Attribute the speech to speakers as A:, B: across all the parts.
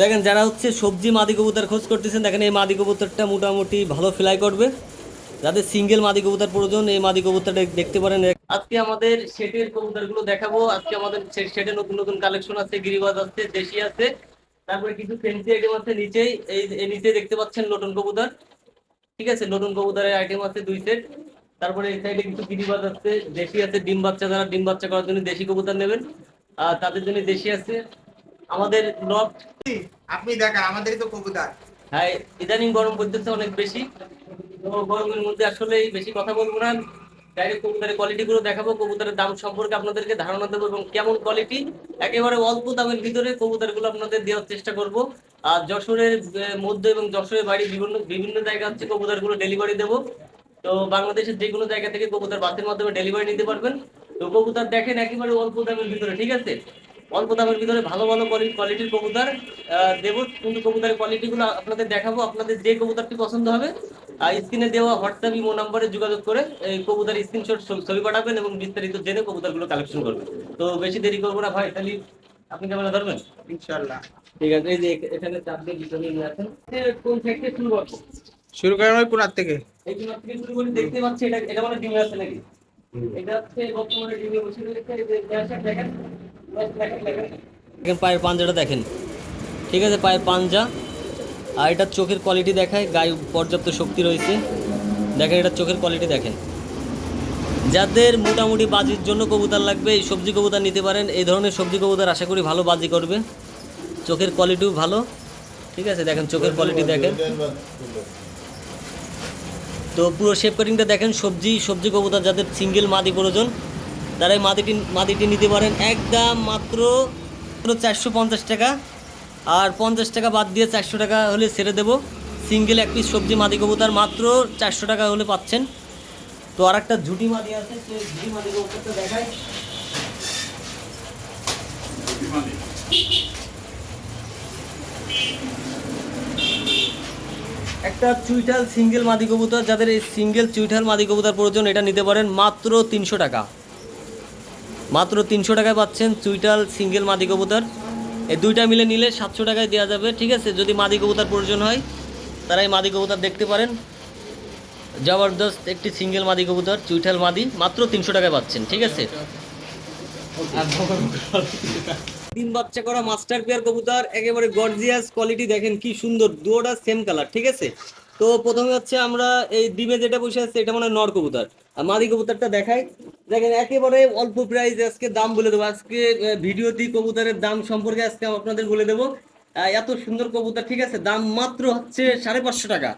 A: দেখেন, যারা হচ্ছে সবজি মাদি কবুতর খোঁজ করতেছেন, দেখেন এই মাদি কবুতরটা মোটামুটি ভালো ফ্লাই করবে। যাদের সিঙ্গেল মাদি কবুতর প্রয়োজন, এই মাদি কবুতরটা দেখতে পারেন। আজকে আমাদের শেডের কবুতরগুলো দেখাবো। আজকে আমাদের শেডে নতুন নতুন কালেকশন আছে, গিরিবাজ আছে, দেশি আছে। তারপরে কিছু ফেন্সি আইটেম আছে নিচেই। এই নিচে দেখতে পাচ্ছেন নতুন কবুতর। ঠিক আছে, নতুন কবুতরের আইটেম আছে দুই সেট তারপরে এই সাইডে কিছু গিরিবাজ আছে, দেশি আছে, ডিম বাচ্চা। যারা ডিম বাচ্চা করার জন্য দেশি কবুতর নেবেন আর তাদের জন্য দেশি আছে। আমাদের লফট
B: আপনি দেখান, আমাদেরই তো কবুতর।
A: হ্যাঁ ইদানিং গরম পড়তেছে অনেক বেশি। তো গরমের মধ্যে আসলে বেশি কথা বলব না। ডাইরেক্ট কবুতরের দেখাবো, কবুতরের দাম সম্পর্কে আপনাদেরকে ধারণা দেবো এবং কেমন কোয়ালিটি একেবারে অল্প দামের ভিতরে আপনাদের দেওয়ার চেষ্টা করব। আর যশোরের মধ্যে এবং যশোরের বাড়ি বিভিন্ন বিভিন্ন জায়গা হচ্ছে কবুতরগুলো ডেলিভারি দেবো। তো বাংলাদেশের যে কোনো জায়গা থেকে কবুতর বাসের মাধ্যমে ডেলিভারি নিতে পারবেন। তো কবুতর দেখেন একেবারে অল্প দামের ভিতরে, ঠিক আছে? অল্প দামের ভিতরে ভালো ভালো কোয়ালিটির কবুতর দেবো। কিন্তু কবুতরের কোয়ালিটি গুলো আপনাদের দেখাবো। আপনাদের যে কবুতরটি পছন্দ হবে স্ক্রিনে দেওয়া হোয়াটসঅ্যাপ ইমো নাম্বারে যোগাযোগ করে এই কবুতর স্ক্রিনশট ছবি পাঠাবেন এবং বিস্তারিত জেনে কবুতরগুলো কালেকশন করবেন। তো বেশি দেরি করব না ভাই তাহলে আপনি ক্যামেরা ধরবেন?
B: ইনশাআল্লাহ।
A: ঠিক আছে এই যে এখানে চাপ দিয়ে ভিতরে নিয়ে আসেন কোন থেকে শুরু করব?
B: শুরু করেন ওই কোনার থেকে।
A: এই ডিমার থেকে শুরু করে দেখতে পাচ্ছি এটা এটা মানে ডিমে আছে নাকি? দেখেন পায়ের পাঞ্জাটা দেখেন। ঠিক আছে, পায়ের পাঞ্জা। আর এটার চোখের কোয়ালিটি দেখায়, গায়ে পর্যাপ্ত শক্তি রয়েছে। দেখেন এটার চোখের কোয়ালিটি দেখেন। যাদের মোটামুটি বাজির জন্য কবুতর লাগবে, এই সবজি কবুতর নিতে পারেন। এই ধরনের সবজি কবুতর আশা করি ভালো বাজি করবে। চোখের কোয়ালিটিও ভালো। ঠিক আছে, দেখেন চোখের কোয়ালিটি দেখেন। তো পুরো শেপ কাটিংটা দেখেন, সবজি সবজি কবুতর যাদের সিঙ্গেল মাদি প্রয়োজন তারা এই মাদিটি মাদিটি নিতে পারেন। একদম মাত্র চারশো পঞ্চাশ টাকা। আর পঞ্চাশ টাকা বাদ দিয়ে চারশো টাকা হলে ছেড়ে দেবো। সিঙ্গেল এক পিস সবজি মাদি কবুতর মাত্র চারশো টাকা হলে পাচ্ছেন। তো আর একটা ঝুটি মাদি আছে, সেই ঝুটি মাদি। একটা চুইটাল সিঙ্গেল মাদি কবুতর, যাদের এই সিঙ্গেল চুইটাল মাদি কবুতর প্রয়োজন, এটা নিতে পারেন মাত্র তিনশো টাকা। মাত্র তিনশো টাকায় পাচ্ছেন চুইটাল সিঙ্গেল মাদি কবুতর। এই দুইটা মিলে নিলে সাতশো টাকায় দেওয়া যাবে, ঠিক আছে? যদি মাদি কবুতর প্রয়োজন হয় তারা এই মাদি কবুতর দেখতে পারেন। জবরদস্ত একটি সিঙ্গেল মাদি কবুতর, চুইঠাল মাদি, মাত্র তিনশো টাকায় পাচ্ছেন, ঠিক আছে? ডিম বাচ্চা করা মাস্টার পেয়ার কবুতর, একেবারে গর্জিয়াস কোয়ালিটি দেখেন কি সুন্দর দুটোটা সেম কালার ঠিক আছে? তো প্রথমে হচ্ছে আমরা এই ডিমে যেটা বসে আছে, এটা মানে নর কবুতর। আর মাদি কবুতরটা দেখাই। দেখেন, একেবারে অল্প প্রাইস আজকে দাম বলে দেবো। আজকে ভিডিও দিয়ে কবুতরের দাম সম্পর্কে আজকে আপনাদের বলে দেবো। এত সুন্দর কবুতর, ঠিক আছে? দাম মাত্র হচ্ছে সাড়ে পাঁচশো টাকা।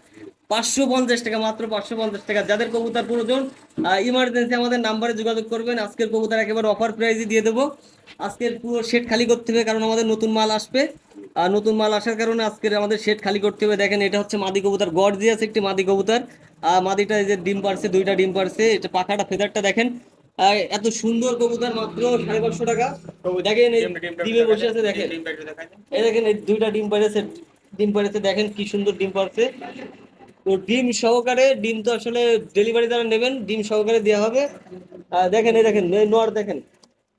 A: পাঁচশো পঞ্চাশ টাকা মাত্র পাঁচশো পঞ্চাশ টাকা। যাদের কবুতর প্রয়োজন ইমার্জেন্সি আমাদের নাম্বারে যোগাযোগ করবেন। আজকের কবুতর একেবারে অফার প্রাইজই দিয়ে দেবো। আজকের পুরো শেড খালি করতে হবে কারণ আমাদের নতুন মাল আসবে। আর নতুন মাল আসার কারণে আজকের আমাদের শেড খালি করতে হবে। দেখেন এটা হচ্ছে মাদি কবুতর গর্জিয়াস একটি মাদি কবুতর। আর মাদিটা যে ডিম পারছে দুইটা ডিম পারছে এটা পাখাটা ফেদারটা দেখেন। এত সুন্দর কবুতর মাত্র সাড়ে পাঁচশো টাকা। দেখেন ডিমে বসে আছে দেখেন। এই দেখেন এই দুইটা ডিম পাড়েছে ডিম পাড়েছে দেখেন কি সুন্দর ডিম পাড়ছে তো ডিম সহকারে ডিম তো আসলে ডেলিভারি দ্বারা নেবেন ডিম সহকারে দেওয়া হবে। দেখেন এই দেখেন এই নোয়ার দেখেন।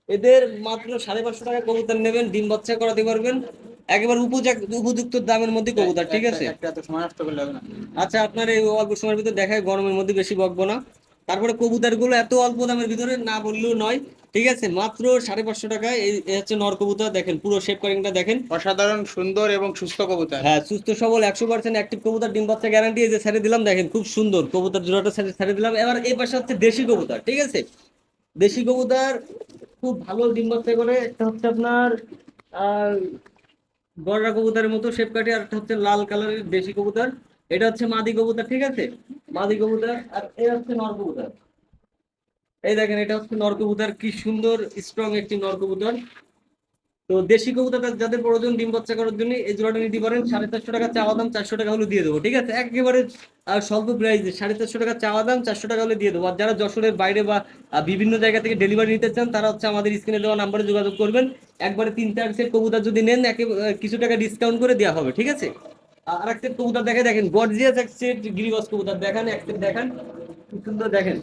A: এদের মাত্র সাড়ে পাঁচশো টাকা কবুতর নেবেন ডিম বাচ্চা করাতে পারবেন। একেবারে উপযুক্ত উপযুক্ত দামের মধ্যে কবুতর ঠিক আছে? আচ্ছা আপনার এই অল্প সময়ের ভিতরে দেখায় গরমের মধ্যে বেশি বকবো না। তারপরে কবুতরগুলো এত অল্প দামের ভিতরে না বললেও নয়। ঠিক আছে মাত্র সাড়ে পাঁচশো টাকায় এই হচ্ছে নর কবুতর দেখেন পুরো শেপ কারিংটা দেখেন।
B: অসাধারণ সুন্দর এবং সুস্থ কবুতর।
A: হ্যাঁ সুস্থ সবল একশো পার্সেন্ট অ্যাক্টিভ কবুতর ডিম বাচ্চা গ্যারান্টি এই যে ছেড়ে দিলাম দেখেন খুব সুন্দর কবুতর জোড়াটা ছেড়ে ছেড়ে দিলাম। এবার এই পাশে হচ্ছে দেশি কবুতর ঠিক আছে? দেশি কবুতর খুব ভালো ডিম বাচ্চা করে একটা হচ্ছে আপনার আহ, গড়রা কবুতরের মতো শেপ কাটি আর একটা হচ্ছে লাল কালারের দেশি কবুতর। এটা হচ্ছে মাদি কবুতর ঠিক আছে? মাদি কবুতর আর এটা হচ্ছে নর কবুতর। এই দেখেন, এটা হচ্ছে নর কবুতর কি সুন্দর স্ট্রং একটি নর কবুতর তো দেশি কবুতর যাদের প্রয়োজন ডিম বাচ্চা করার জন্য, এই জোড়াটা নিতে পারেন, সাড়ে চারশো টাকা চাওয়া দাম, চারশো টাকা হলে দিয়ে দেবো, ঠিক আছে? একেবারে স্বল্প প্রাইসে সাড়ে চারশো টাকা চাওয়া দাম, চারশো টাকা হলে দিয়ে দেবো। আর যারা যশোরের বাইরে বা বিভিন্ন জায়গা থেকে ডেলিভারি নিতে চান, তারা হচ্ছে আমাদের স্ক্রিনে দেওয়া নাম্বারে যোগাযোগ করবেন। একবারে তিন চার সেট কবুতর যদি নেন, একে কিছু টাকা ডিসকাউন্ট করে দেওয়া হবে, ঠিক আছে? আর এক সেট কবুতর দেখে দেখেন গর্জিয়াস এক সেট গিরিবাস কবুতর দেখান, এক সেট দেখান সুন্দর দেখেন।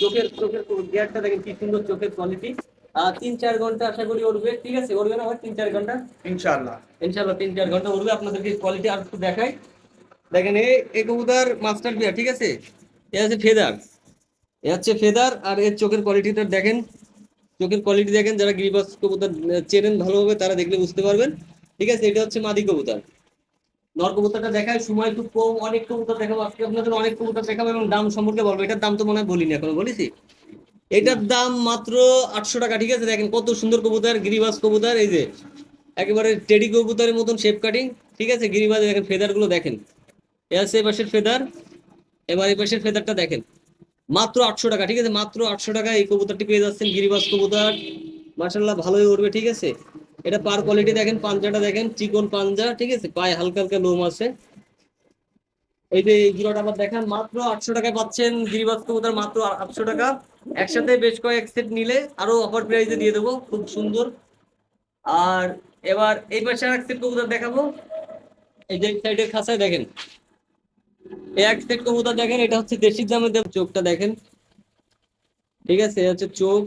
A: চোখের চোখের গিয়ারটা দেখেন কি সুন্দর চোখের কোয়ালিটি আহ, তিন চার ঘণ্টা আশা করি উঠবে। ঠিক আছে উঠবে না তিন চার ঘণ্টা?
B: ইনশাআল্লাহ।
A: ইনশাল্লাহ তিন চার ঘণ্টা উঠবে। আপনাদেরকে কোয়ালিটি আর একটু দেখাই। দেখেন এই কবুতর মাস্টার বিয়ার ঠিক আছে? এ আছে ফেদার। এ হচ্ছে ফেদার আর এর চোখের কোয়ালিটিটা দেখেন। চোখের কোয়ালিটি দেখেন। যারা গিরিবাস কবুতর চেনেন ভালোভাবে তারা দেখলে বুঝতে পারবেন। ঠিক আছে এটা হচ্ছে মাদি কবুতর। নর দেখায়, সময় খুব কম, অনেক কবুতর দেখাবো, আজকে আপনাদের অনেক কবুতর দেখাবো এবং দাম সম্পর্কে বলব। এটার দাম তো মনে হয় বলিনি এখনও, বলেছি? এটার দাম মাত্র আটশো টাকা, ঠিক আছে? দেখেন কত সুন্দর কবুতর গিরিবাস কবুতর, এই যে একেবারে টেডি কবুতরের মতন শেপ কাটিং ঠিক আছে? গিরিবাস দেখেন ফেদারগুলো দেখেন। এ আছে পাশের ফেদার, এবার এই পাশের ফেদারটা দেখেন। মাত্র আটশো টাকা, ঠিক আছে? মাত্র আটশো টাকা এই কবুতরটি পেয়ে যাচ্ছেন গিরিবাস কবুতর। মার্শাল্লাহ ভালোই উঠবে ঠিক আছে? এটা পার কোয়ালিটি দেখেন, পাঞ্জাটা দেখেন, চিকন পাঞ্জা, ঠিক আছে? পায়ে হালকা হালকা লোম আছে। এই যে জোড়াটা আবার দেখেন, মাত্র আটশো টাকায় পাচ্ছেন কবুতর, মাত্র আটশো টাকা। একসাথে বেশ কয়েক সেট নিলে আরও অফার প্রাইসে দিয়ে দেবো, খুব সুন্দর। আর এবার এই পাশে আর এক সেট কবুতর দেখাবো। এই যে সাইডের খাঁচায় দেখেন। এই এক সেট কবুতর দেখেন, এটা হচ্ছে দেশি দামের দাম চোখটা দেখেন। ঠিক আছে হচ্ছে চোখ।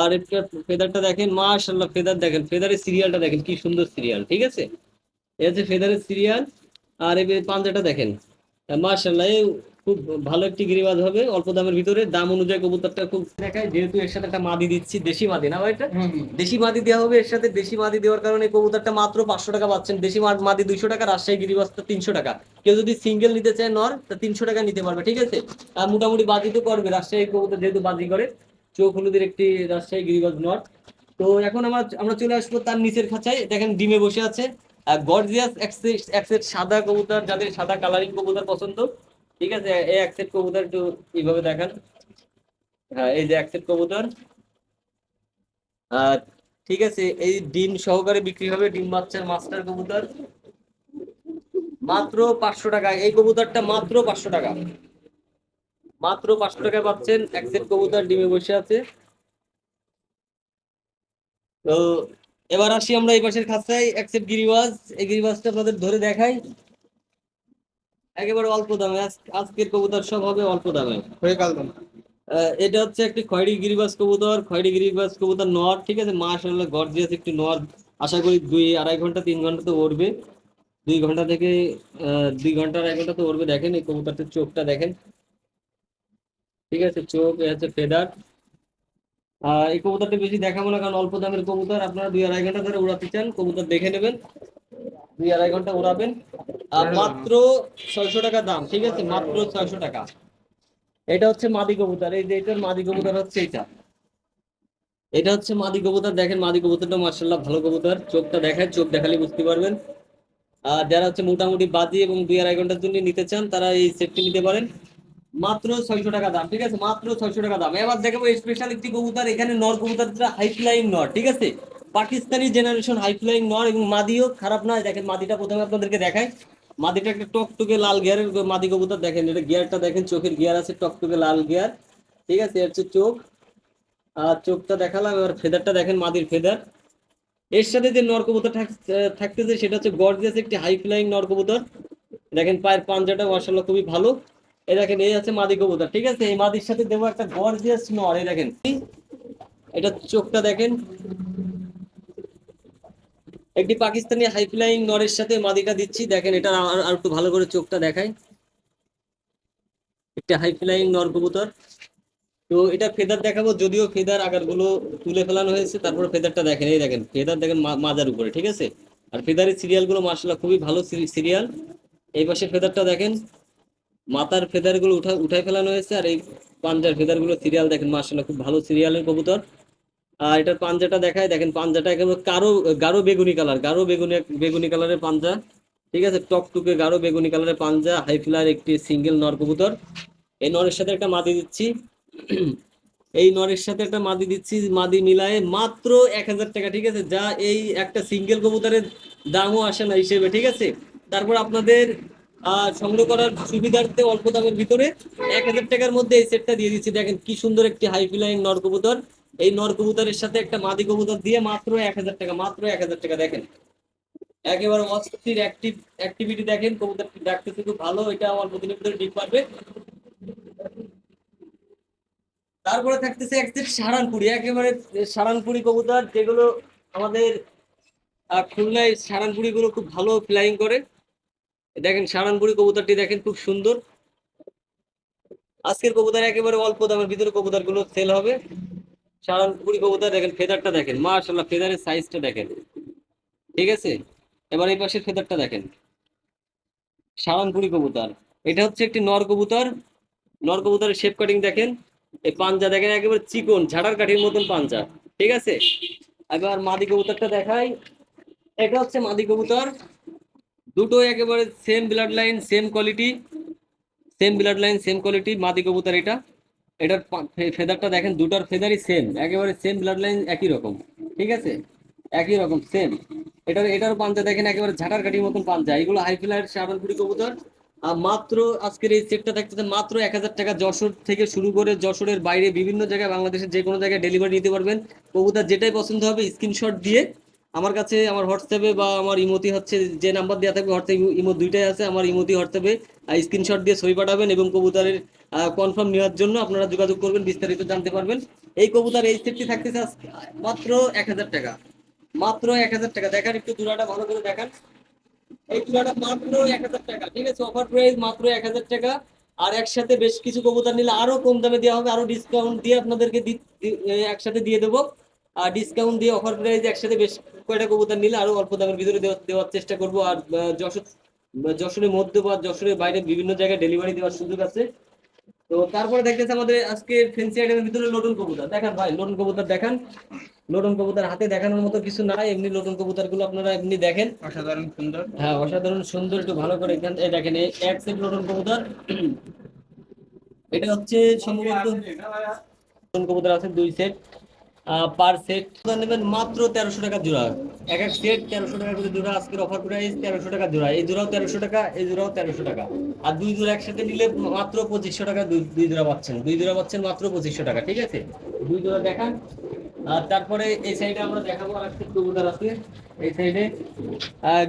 A: আর একটা ফেদারটা দেখেন মাশাল্লাহ ফেদার দেখেন ফেদারের সিরিয়ালটা দেখেন কি সুন্দর সিরিয়াল ঠিক আছে? এই হচ্ছে ফেদারের সিরিয়াল আর এই পাঞ্জাটা দেখেন মাশাল্লাহ খুব ভালো একটি গিরিবাজ হবে অল্প দামের ভিতরে দাম অনুযায়ী কবুতরটা খুব দেখায় যেহেতু এর সাথে একটা মাদি দিচ্ছি দেশি মাদি না ভাই এটা? দেশি মাদি দেওয়া হবে এর সাথে দেশি মাদি দেওয়ার কারণে কবুতরটা মাত্র পাঁচশো টাকা পাচ্ছেন দেশি মাদি দুইশো টাকা রাজশাহী গিরিবাসটা তিনশো টাকা। কেউ যদি সিঙ্গেল নিতে চায় নর তা তিনশো টাকা নিতে পারবে ঠিক আছে? আর মোটামুটি বাজি তো করবে রাজশাহী কবুতর যেহেতু বাজি করে চোখ হলুদের একটি রাজশাহী গিরিবাজ নর তো এখন আমার আমরা চলে আসব তার নিচের খাঁচায়। দেখেন, ডিমে বসে আছে। গর্জিয়াস একসেট সাদা কবুতর, যাদের সাদা কালারিং কবুতর পছন্দ। ঠিক আছে? এই একসেট কবুতর একটু এইভাবে দেখান। হ্যাঁ এই যে একসেট কবুতর। আর ঠিক আছে, এই ডিম সহকারে বিক্রি হবে ডিম বাচ্চার মাস্টার কবুতর। মাত্র পাঁচশো টাকা। এই কবুতরটা মাত্র পাঁচশো টাকা। মাত্র পাঁচশো টাকায় পাচ্ছেন এক সেট কবুতর ডিমে বসে আছে। তো এবার আসি আমরা এই পাশের খাঁচায় এক সেট গিরিবাজ। এই গিরিবাজটা আপনাদের ধরে দেখাই। একেবারে অল্প দামে। আজকের কবুতর সব হবে অল্প দামে। এটা হচ্ছে একটি খয়েরি গিরিবাজ কবুতর। খয়েরি গিরিবাজ কবুতর নর ঠিক আছে? মাশাআল্লাহ গর্জিয়াস একটি নর। আশা করি দুই আড়াই ঘণ্টা তিন ঘণ্টা তো উড়বে। দুই ঘণ্টা থেকে আহ, দুই ঘণ্টা আড়াই ঘণ্টা তো উড়বে। দেখেন এই কবুতরটির চোখটা দেখেন। ঠিক আছে, চোখ, এ হচ্ছে ফেদার। এই কবুতরটা বেশি দেখাবো না, কারণ অল্প দামের কবুতর। আপনারা দুই আড়াই ঘণ্টা ধরে উড়াতে চান, কবুতর দেখে নেবেন। দুই আড়াই ঘণ্টা উড়াবেন। আর মাত্র ছয়শো টাকা দাম, ঠিক আছে, মাত্র ছয়শো টাকা। এটা হচ্ছে মাদি কবুতর, এই যে এটার মাদি কবুতর হচ্ছে এটা এটা হচ্ছে মাদি কবুতর, দেখেন মাদি কবুতরটা মার্শাল্লাহ ভালো কবুতর। চোখটা দেখায়, চোখ দেখালে বুঝতে পারবেন। আর যারা হচ্ছে মোটামুটি বাজি এবং দুই আড়াই ঘণ্টার জন্য নিতে চান, তারা এই সেটটি নিতে পারেন। মাত্র ছয়শো টাকা দাম, ঠিক আছে? মাত্র ছয়শো টাকা দাম। এবার দেখাবো স্পেশাল একটি কবুতর, এখানে নর কবুতরটা হাইফ্লাইং নর, ঠিক আছে? পাকিস্তানি জেনারেশন হাইফ্লাইং নর এবং মাদিও, খারাপ নয়। দেখেন, মাদিটা প্রথমে আপনাদেরকে দেখাই। মাদিটা একটা টকটকে লাল গিয়ারের মাদি কবুতর, দেখেন, এটা গিয়ারটা দেখেন, চোখের গিয়ার আছে, টকটকে লাল গিয়ার ঠিক আছে? এর হচ্ছে চোখ। আর চোখটা দেখালাম, এবার ফেদারটা দেখেন, মাদির ফেদার এর সাথে যে নর কবুতর থাক- থাকতেছে, সেটা হচ্ছে গর্জিয়াস একটি হাই ফ্লাইং নর কবুতর। দেখেন, পায়ের পাঞ্জাটা মার্শাল্লাহ খুবই ভালো। এই দেখেন, এই আছে মাদি কবুতর, ঠিক আছে? এই মাদির সাথে দেবো একটা গর্জিয়াস নর, এই দেখেন। এটা চোখটা দেখেন। একটি পাকিস্তানি হাই নরের সাথে মাদিটা দিচ্ছি। দেখেন এটা আর একটু ভালো করে চোখটা দেখায় একটা হাই নর কবুতর। তো এটা ফেদার দেখাবো, যদিও ফেদার আগারগুলো তুলে ফেলানো হয়েছে, তারপরে ফেদারটা দেখেন, এই দেখেন ফেদার দেখেন মাজার উপরে, ঠিক আছে? আর ফেদারের সিরিয়ালগুলো মার্শাল্লাহ খুবই ভালো সিরিয়াল এই পাশে ফেদারটা দেখেন। মাথার ফেদারগুলো উঠা উঠাই ফেলানো হয়েছে আর এই পাঞ্জার ফেদারগুলো সিরিয়াল দেখেন মার্শাল্লাহ খুব ভালো সিরিয়ালের কবুতর। আর এটার পাঞ্জাটা দেখায়, দেখেন পাঞ্জাটা একেবারে কারও গাঢ় বেগুনি কালার গাঢ় বেগুনি বেগুনি কালারের পাঞ্জা। ঠিক আছে, টকটুকে গাঢ় বেগুনি কালারের পাঞ্জা হাই ফ্লার একটি সিঙ্গেল নর কবুতর। এই নরের সাথে একটা মাদি দিচ্ছি। এই নরের সাথে একটা মাদি দিচ্ছি, মাদি মিলায়ে মাত্র এক হাজার টাকা, ঠিক আছে? যা এই একটা সিঙ্গেল কবুতরের দামও আসে না হিসেবে, ঠিক আছে? তারপর আপনাদের সংগ্রহ করার সুবিধার্থে অল্প দামের ভিতরে এক হাজার টাকার মধ্যে এই সেটটা দিয়ে দিচ্ছি। দেখেন কি সুন্দর একটি হাই ফ্লাইং নর কবুতর। এই নর কবুতরের সাথে একটা মাদি কবুতর দিয়ে মাত্র এক হাজার টাকা, মাত্র এক হাজার টাকা, দেখেন। একেবারে অস্থির অ্যাক্টিভ অ্যাক্টিভিটি দেখেন, কবুতরটি ডাকতে খুব ভালো, এটা অল্প দিনের ভিতরে ডিম পারবে তারপরে থাকতেছে এক সেট সারানপুরি, একেবারে সারানপুরি কবুতর, যেগুলো আমাদের খুলনায় সারানপুরি গুলো খুব ভালো ফ্লাইং করে। দেখেন সারানপুরি কবুতরটি দেখেন খুব সুন্দর। আজকের কবুতর একেবারে অল্প দামের, ভিতরে কবুতরগুলো সেল হবে। সারানপুরি কবুতর দেখেন, ফেদারটা দেখেন মাশাল্লাহ ফেদারের সাইজটা দেখেন। ঠিক আছে? এবার এই পাশের ফেদারটা দেখেন। সারানপুরি কবুতর। এটা হচ্ছে একটি নর কবুতর। নর কবুতরের শেপ কাটিং দেখেন। এই পাঞ্জা দেখেন, একেবারে চিকন, ঝাড়ার কাঠির মতন পাঞ্জা। ঠিক আছে? এবার মাদি কবুতরটা দেখাই। এটা হচ্ছে মাদি কবুতর। দুটো একেবারে same blood line same quality same blood line same quality মাদি কবুতর এটা। এটার ফেদারটা দেখেন, দুটোর ফেদারই সেম একেবারে সেম ব্লাড লাইন একই রকম, ঠিক আছে? একই রকম সেম এটার এটার পাঞ্জা দেখেন, একেবারে ঝাঁটার কাঠির মতন পাঞ্জা। এগুলো হাই ফ্লাইয়ের শাহবানপুরি কবুতর। আর মাত্র আজকের এই সেটটা থাকতেছে মাত্র এক হাজার টাকা যশোর থেকে শুরু করে যশোরের বাইরে বিভিন্ন জায়গায়, বাংলাদেশের যে কোনো জায়গায় ডেলিভারি নিতে পারবেন। কবুতর যেটাই পছন্দ হবে স্ক্রিনশট দিয়ে আমার কাছে, আমার হোয়াটসঅ্যাপে বা আমার ইমোতি হচ্ছে যে নাম্বার দেওয়া থাকবে, হোয়াটসঅ্যাপ ইমো দুইটাই আছে, আমার ইমোতি হোয়াটসঅ্যাপে স্ক্রিনশট দিয়ে ছবি পাঠাবেন এবং কবুতরের কনফার্ম নেওয়ার জন্য আপনারা যোগাযোগ করবেন, বিস্তারিত জানতে পারবেন। এই কবুতর এই সেটটি থাকতেছে মাত্র এক হাজার টাকা। মাত্র এক হাজার টাকা। দেখান একটু জোড়াটা ভালো করে দেখান। এই চূড়াটা মাত্র এক হাজার টাকা। ঠিক আছে অফার প্রাইস মাত্র এক হাজার টাকা। আর একসাথে বেশ কিছু কবুতর নিলে আরও কম দামে দেওয়া হবে, আরও ডিসকাউন্ট দিয়ে আপনাদেরকে একসাথে দিয়ে দেবো। ডিসকাউন্ট দিয়ে অফার প্রাইস একসাথে বেশ কয়টা কবুতর নিলে আরও অল্প দামের ভিতরে দেওয়ার চেষ্টা করব। আর যশোর যশোরের মধ্যে বা যশোরের বাইরে বিভিন্ন জায়গায় ডেলিভারি দেওয়ার সুযোগ আছে। তো তারপরে দেখতেছে আমাদের আজকে ফেন্সি আইটেমের ভিতরে লোটন কবুতর। দেখান ভাই লোটন কবুতর দেখান। লোটন কবুতর হাতে দেখানোর মতো কিছু নাই। এমনি লোটন কবুতরগুলো আপনারা এমনি দেখেন।
B: অসাধারণ সুন্দর।
A: হ্যাঁ অসাধারণ সুন্দর একটু ভালো করে এখান এই দেখেন এই এক সেট লোটন কবুতর। এটা হচ্ছে সম্ভবত লোটন কবুতর আছে দুই সেট পার সেট নেবেন মাত্র তেরোশো টাকা জোড়া। এক এক সেট তেরোশো টাকা করে জোড়া আজকের অফার প্রাইস তেরোশো টাকা জোড়া। এই জোড়াও তেরোশো টাকা, এই জোড়াও তেরোশো টাকা। আর দুই জোড়া একসাথে নিলে মাত্র পঁচিশশো টাকা দুই দুই জোড়া পাচ্ছেন। দুই জোড়া পাচ্ছেন মাত্র পঁচিশশো টাকা, ঠিক আছে? দুই জোড়া দেখান। আর তারপরে এই সাইডে আমরা দেখাবো আর একটা কবুতর আছে। এই সাইডে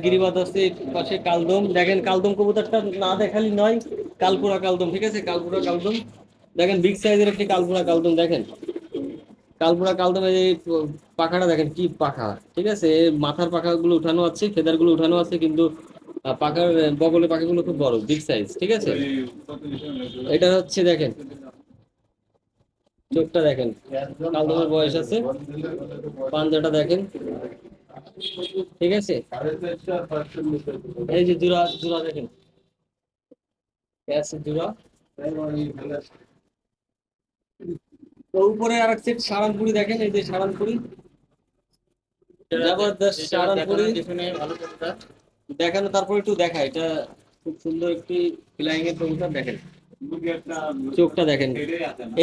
A: গিরিবাদ আছে, পাশে কালদম। দেখেন কালদম কবুতরটা না দেখালি নয়, কালপুরা কালদম, ঠিক আছে? কালপুরা কালদম। দেখেন বিগ সাইজের একটি কালপুরা কালদম, দেখেন। কালপুরা কালদম এই পাখাটা দেখেন কি পাখা। ঠিক আছে? মাথার পাখাগুলো উঠানো আছে ফেদারগুলো উঠানো আছে, কিন্তু পাখার বগলের পাখাগুলো খুব বড় বিগ সাইজ ঠিক আছে? এটা হচ্ছে দেখেন, চোখটা দেখেন কালদমের বয়স আছে, পাঞ্জাটা দেখেন, ঠিক আছে? এই যে জোড়া জোড়া দেখেন জোড়া। তো উপরে আর এক সেট সারানপুরি দেখেন এই যে সারানপুরি। জবরদস্ত সারানপুরি। দেখানো তারপর একটু দেখা এটা খুব সুন্দর একটি ফ্লাইং এর কবুতর দেখেন। চোখটা দেখেন।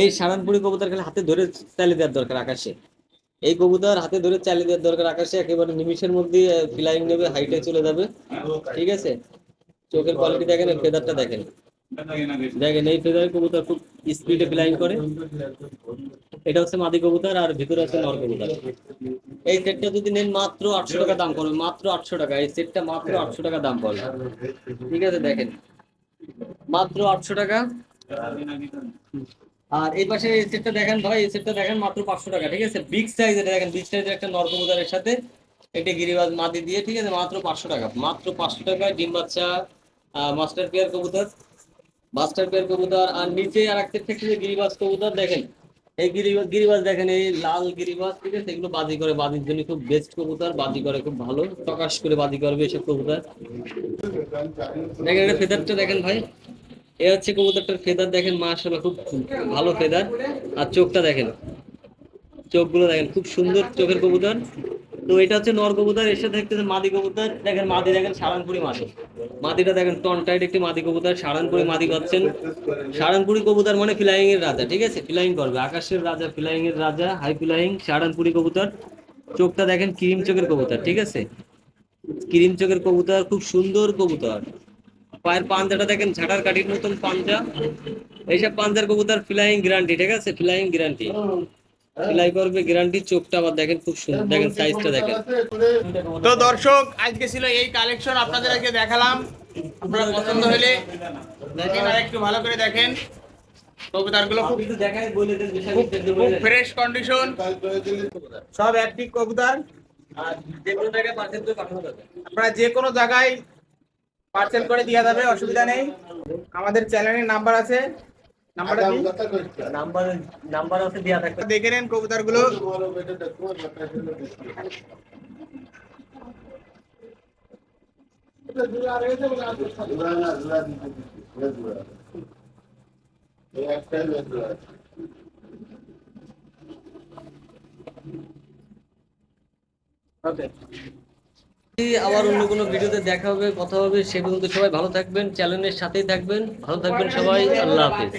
A: এই সারানপুরি কবুতর খালি হাতে ধরে চালিয়ে দেওয়ার দরকার আকাশে। এই কবুতর হাতে ধরে চালিয়ে দেওয়ার দরকার আকাশে একেবারে নিমিষের মধ্যে ফ্লাইং নেবে হাইটে চলে যাবে। ঠিক আছে? চোখের কোয়ালিটি দেখেন ফেদারটা দেখেন। দেখেন এই ফেদারের কবুতর খুব স্পিডে ফ্লাইং করে। এটা হচ্ছে মাদি কবুতর, আর ভিতরে আছে নর কবুতর। এই সেটটা যদি নেন মাত্র আটশো টাকা দাম মাত্র আটশো টাকা। এই সেটটা মাত্র আটশো টাকা দাম ঠিক আছে, দেখেন। মাত্র আটশো টাকা। আর এই পাশে এই সেটটা দেখেন ভাই, এই সেটটা দেখেন মাত্র পাঁচশো টাকা। ঠিক আছে বিগ সাইজ এটা দেখেন বিগ সাইজের একটা নর কবুতরের সাথে এটা গিরিবাজ মাদি দিয়ে, ঠিক আছে, মাত্র পাঁচশো টাকা। মাত্র পাঁচশো টাকায় ডিম বাচ্চা মাস্টার পেয়ার কবুতর। মাস্টার পেয়ার কবুতর, আর নিচে আর একটা থেকে গিরিবাজ কবুতর দেখেন। এই গিরিবাজ গিরিবাজ দেখেন, এই লাল গিরিবাজ ঠিক আছে? এগুলো বাজি করে, বাজির জন্য খুব বেস্ট কবুতর, বাজি করে খুব ভালো। প্রকাশ করে বাজি করবে এসব কবুতর। দেখেন এটা ফেদারটা দেখেন ভাই। এ হচ্ছে কবুতরটার ফেদার দেখেন, মাশাআল্লাহ, খুব ভালো ফেদার। আর চোখটা দেখেন, চোখগুলো দেখেন, খুব সুন্দর চোখের কবুতর। তো এটা হচ্ছে নর কবুতর, এর সাথে দেখতেছেন মাদি কবুতর। দেখেন মাদি, দেখেন সারানপুরি মাদি। মাদিটা দেখেন, টনটাইট একটি মাদি কবুতর, সারানপুরি মাদি পাচ্ছেন। সারানপুরি কবুতর মানে ফ্লাইং এর রাজা, ঠিক আছে? ফ্লাইং করবে, আকাশের রাজা ফ্লাইং এর রাজা, হাই ফ্লাইং, সারানপুরি কবুতর। চোখটা দেখেন ক্রিম চোখের কবুতর, ঠিক আছে? ক্রিম চোখের কবুতর, খুব সুন্দর কবুতর। পায়ের পাঞ্জাটা দেখেন ঝাড়ার কাঠির মতন পাঞ্জা। এইসব পাঞ্জার কবুতর ফ্লাইং গ্যারান্টি, ঠিক আছে? Flying guarantee. ফ্লাই করবে গ্যারান্টি চোখটা আবার দেখেন খুব সুন্দর। দেখেন সাইজটা দেখেন।
B: তো দর্শক আজকে ছিল এই কালেকশন আপনাদের আজকে দেখালাম। আপনারা পছন্দ হলে দেখেন আর একটু ভালো করে দেখেন। কবুতরগুলো খুব খুব। ফ্রেশ কন্ডিশন সব অ্যাক্টিভ কবুতর। আপনারা যে কোনো জায়গায় পার্সেল করে দেওয়া যাবে অসুবিধা নেই। আমাদের চ্যানেলের নাম্বার আছে। দেখে নেন কবুতরগুলো। ওকে।
A: আবার অন্য কোনো ভিডিওতে দেখা হবে, কথা হবে, সে পর্যন্ত সবাই ভালো থাকবেন চ্যানেলের সাথেই থাকবেন। ভালো থাকবেন সবাই, আল্লাহ হাফিজ।